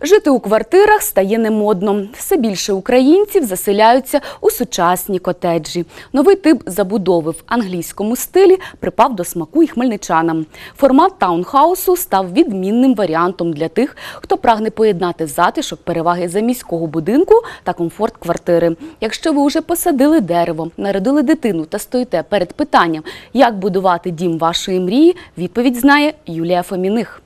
Жити у квартирах стає немодно. Все більше українців заселяються у сучасні котеджі. Новий тип забудови в англійському стилі припав до смаку і хмельничанам. Формат таунхаусу став відмінним варіантом для тих, хто прагне поєднати затишок, переваги заміського будинку та комфорт квартири. Якщо ви вже посадили дерево, народили дитину та стоїте перед питанням, як будувати дім вашої мрії, відповідь знає Юлія Фоміних.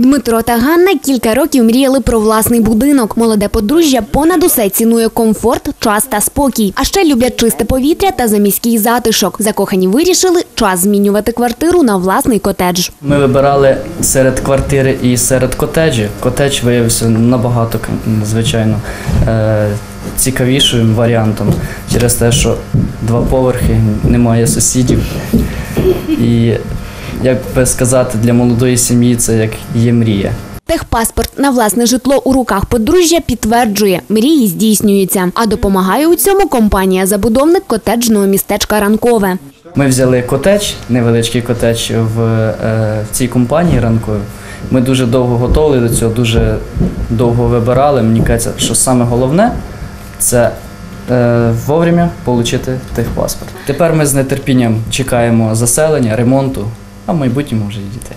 Дмитро та Ганна кілька років мріяли про власний будинок. Молоде подружжя понад усе цінує комфорт, час та спокій. А ще люблять чисте повітря та заміський затишок. Закохані вирішили час змінювати квартиру на власний котедж. Ми вибирали серед квартири і серед котеджів. Котедж виявився набагато, звичайно, е, цікавішим варіантом через те, що два поверхи, немає сусідів. І, як би сказати, для молодої сім'ї це як є мрія. Техпаспорт на власне житло у руках подружжя підтверджує, мрії здійснюються. А допомагає у цьому компанія-забудовник котеджного містечка Ранкове. Ми взяли котедж, невеличкий котедж в е, цій компанії ранковій. Ми дуже довго готували до цього, дуже довго вибирали. Мені кажеться, що саме головне це е, вовремя отримати техпаспорт. Тепер ми з нетерпінням чекаємо заселення, ремонту, а в майбутньому вже і дітей.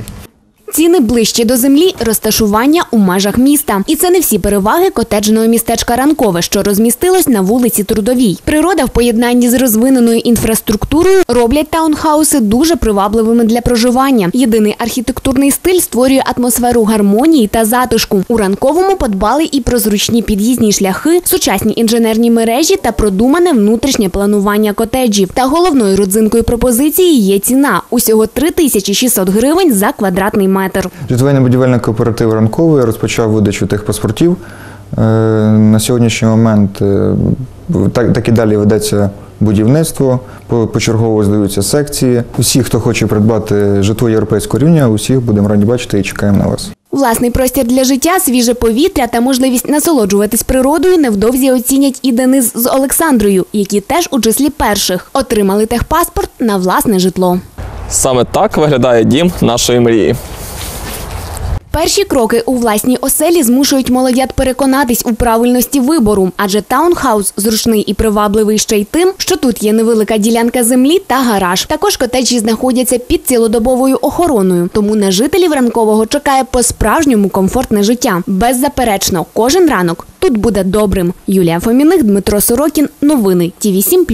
Ціни ближче до землі, розташування у межах міста. І це не всі переваги котеджного містечка Ранкове, що розмістилось на вулиці Трудовій. Природа в поєднанні з розвиненою інфраструктурою роблять таунхауси дуже привабливими для проживання. Єдиний архітектурний стиль створює атмосферу гармонії та затишку. У ранковому подбали і про зручні під'їзні шляхи, сучасні інженерні мережі та продумане внутрішнє планування котеджів. Та головною родзинкою пропозиції є ціна усього 3600 гривень за квадратний метр. Житлово-будівельний кооператив ранковий розпочав видачу тих паспортів. Е, На сьогоднішній момент е, так, так і далі ведеться будівництво, почергово здаються секції. Усі, хто хоче придбати житло європейського рівня, усіх будемо раді бачити і чекаємо на вас. Власний простір для життя, свіже повітря та можливість насолоджуватись природою невдовзі оцінять і Денис з Олександрою, які теж у числі перших отримали техпаспорт на власне житло. Саме так виглядає дім нашої мрії. Перші кроки у власній оселі змушують молодят переконатись у правильності вибору, адже таунхаус зручний і привабливий ще й тим, що тут є невелика ділянка землі та гараж. Також котеджі знаходяться під цілодобовою охороною, тому на жителів ранкового чекає по-справжньому комфортне життя. Беззаперечно, кожен ранок тут буде добрим. Юлія Фоміних, Дмитро Сорокін. Новини Ті 7